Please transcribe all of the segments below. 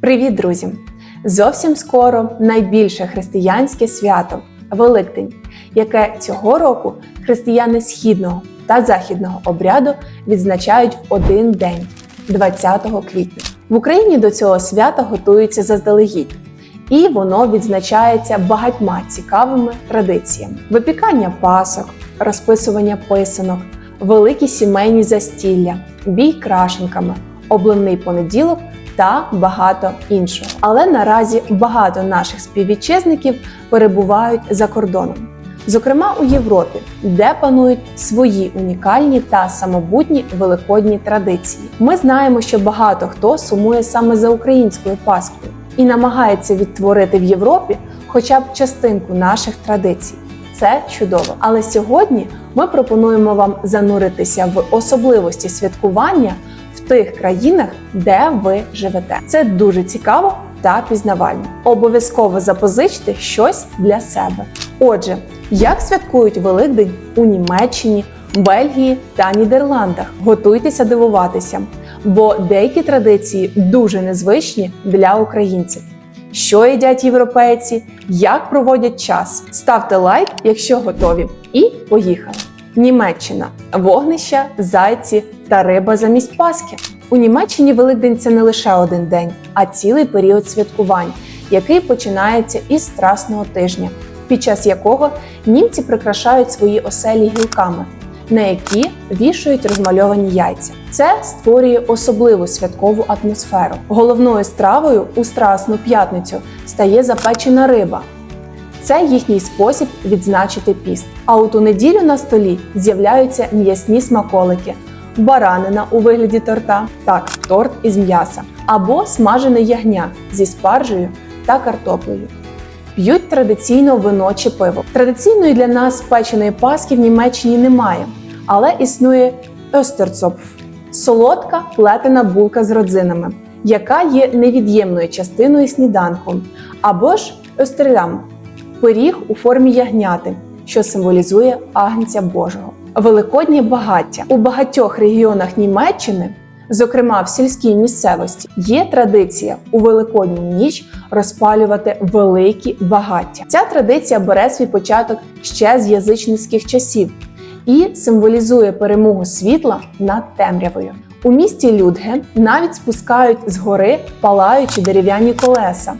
Привіт, друзі! Зовсім скоро найбільше християнське свято Великдень, яке цього року християни східного та західного обряду відзначають в один день 20 квітня. В Україні до цього свята готуються заздалегідь, і воно відзначається багатьма цікавими традиціями: випікання пасок, розписування писанок, великі сімейні застілля, бій крашенками, обливний понеділок та багато іншого. Але наразі багато наших співвітчизників перебувають за кордоном, зокрема у Європі, де панують свої унікальні та самобутні великодні традиції. Ми знаємо, що багато хто сумує саме за українською Паскою і намагається відтворити в Європі хоча б частинку наших традицій. Це чудово. Але сьогодні ми пропонуємо вам зануритися в особливості святкування тих країнах, де ви живете. Це дуже цікаво та пізнавально. Обов'язково запозичте щось для себе. Отже, як святкують Великдень у Німеччині, Бельгії та Нідерландах? Готуйтеся дивуватися, бо деякі традиції дуже незвичні для українців. Що їдять європейці, як проводять час. Ставте лайк, якщо готові. І поїхали. Німеччина вогнища, зайці та риба замість Пасхи. У Німеччині Великдень це не лише один день, а цілий період святкувань, який починається із Страсного тижня, під час якого німці прикрашають свої оселі гілками, на які вішають розмальовані яйця. Це створює особливу святкову атмосферу. Головною стравою у Страсну п'ятницю стає запечена риба. Це їхній спосіб відзначити піст. А от у неділю на столі з'являються м'ясні смаколики, баранина у вигляді торта, так, торт із м'яса, або смажене ягня зі спаржею та картоплею. П'ють традиційно вино чи пиво. Традиційної для нас печеної паски в Німеччині немає, але існує Österzopf – солодка плетена булка з родзинами, яка є невід'ємною частиною сніданку, або ж Österlamm – пиріг у формі ягняти, що символізує агнця Божого. Великоднє багаття у багатьох регіонах Німеччини, зокрема в сільській місцевості, є традиція у великодню ніч розпалювати великі багаття. Ця традиція бере свій початок ще з язичницьких часів і символізує перемогу світла над темрявою. У місті Людге навіть спускають з гори палаючі дерев'яні колеса,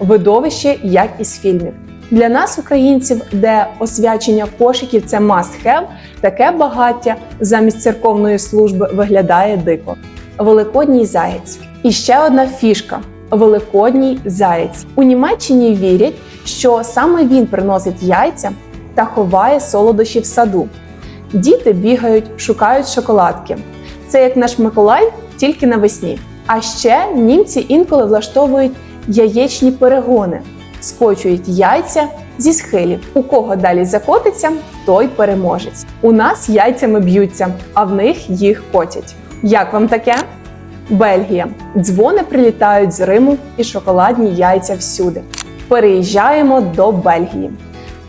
видовище як із фільмів. Для нас, українців, де освячення кошиків це must have, таке багаття замість церковної служби виглядає дико. Великодній заєць. І ще одна фішка великодній заєць. У Німеччині вірять, що саме він приносить яйця та ховає солодощі в саду. Діти бігають, шукають шоколадки. Це як наш Миколай, тільки навесні. А ще німці інколи влаштовують яєчні перегони скочують яйця зі схилів. У кого далі закотиться, той переможець. У нас яйцями б'ються, а в них їх котять. Як вам таке? Бельгія. Дзвони прилітають з Риму і шоколадні яйця всюди. Переїжджаємо до Бельгії.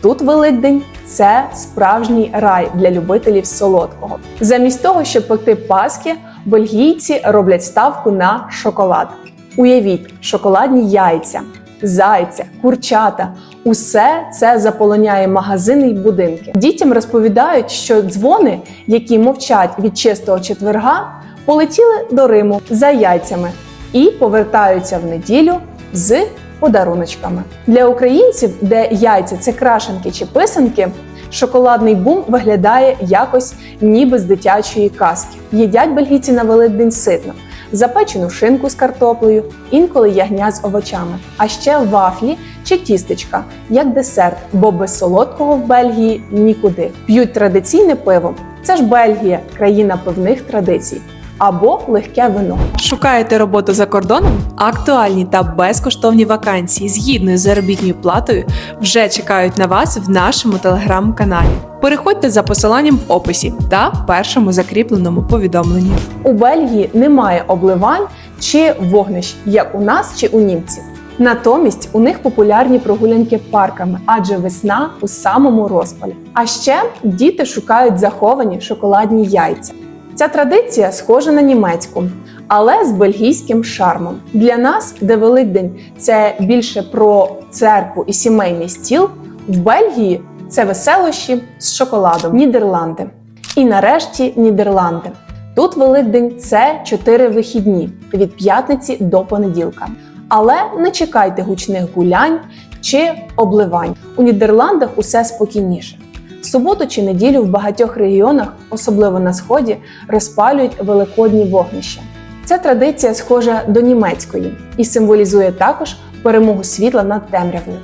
Тут Великдень це справжній рай для любителів солодкого. Замість того, щоб пекти паски, бельгійці роблять ставку на шоколад. Уявіть, шоколадні яйця, зайця, курчата усе це заполоняє магазини й будинки. Дітям розповідають, що дзвони, які мовчать від чистого четверга, полетіли до Риму за яйцями і повертаються в неділю з подаруночками. Для українців, де яйця це крашенки чи писанки. Шоколадний бум виглядає якось ніби з дитячої казки. Їдять бельгійці на Великдень ситно, запечену шинку з картоплею, інколи ягня з овочами, а ще вафлі чи тістечка, як десерт, бо без солодкого в Бельгії нікуди. П'ють традиційне пиво. Це ж Бельгія, країна пивних традицій. Або легке вино. Шукаєте роботу за кордоном? Актуальні та безкоштовні вакансії з гідною заробітною платою вже чекають на вас в нашому телеграм-каналі. Переходьте за посиланням в описі та першому закріпленому повідомленні. У Бельгії немає обливань чи вогнищ, як у нас чи у німців. Натомість у них популярні прогулянки парками, адже весна у самому розпалі. А ще діти шукають заховані шоколадні яйця. Ця традиція схожа на німецьку, але з бельгійським шармом. Для нас, де Великдень це більше про церкву і сімейний стіл, в Бельгії це веселощі з шоколадом. Нідерланди. І нарешті Нідерланди. Тут Великдень це чотири вихідні від п'ятниці до понеділка. Але не чекайте гучних гулянь чи обливань. У Нідерландах усе спокійніше. В суботу чи неділю в багатьох регіонах, особливо на сході, розпалюють великодні вогнища. Ця традиція схожа до німецької і символізує також перемогу світла над темрявою.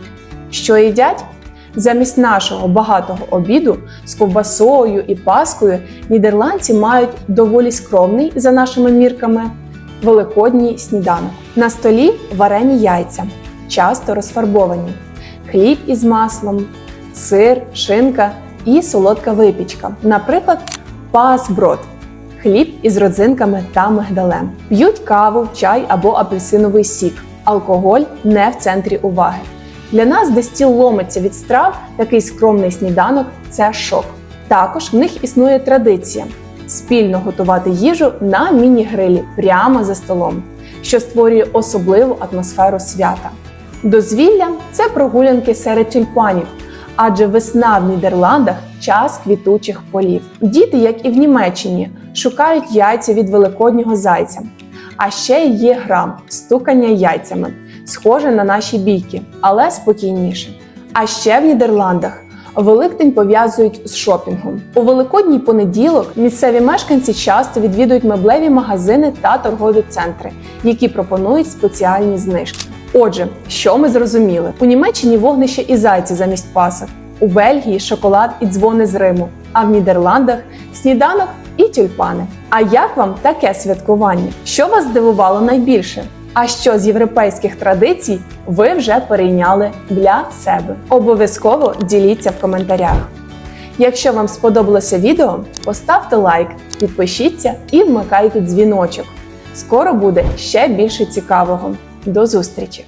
Що їдять? Замість нашого багатого обіду з ковбасою і паскою нідерландці мають доволі скромний за нашими мірками великодній сніданок. На столі варені яйця, часто розфарбовані, хліб із маслом, сир, шинка і солодка випічка, наприклад, пасброд – хліб із родзинками та мигдалем. П'ють каву, чай або апельсиновий сік. Алкоголь не в центрі уваги. Для нас, де стіл ломиться від страв, такий скромний сніданок це шок. Також в них існує традиція спільно готувати їжу на міні-грилі прямо за столом, що створює особливу атмосферу свята. Дозвілля це прогулянки серед тюльпанів, адже весна в Нідерландах час квітучих полів. Діти, як і в Німеччині, шукають яйця від великоднього зайця. А ще є гра стукання яйцями, схоже на наші бійки, але спокійніше. А ще в Нідерландах Великдень пов'язують з шопінгом. У великодній понеділок місцеві мешканці часто відвідують меблеві магазини та торгові центри, які пропонують спеціальні знижки. Отже, що ми зрозуміли? У Німеччині вогнище і зайці замість пасок, у Бельгії шоколад і дзвони з Риму, а в Нідерландах сніданок і тюльпани. А як вам таке святкування? Що вас здивувало найбільше? А що з європейських традицій ви вже перейняли для себе? Обов'язково діліться в коментарях. Якщо вам сподобалося відео, поставте лайк, підпишіться і вмикайте дзвіночок. Скоро буде ще більше цікавого. До зустрічі!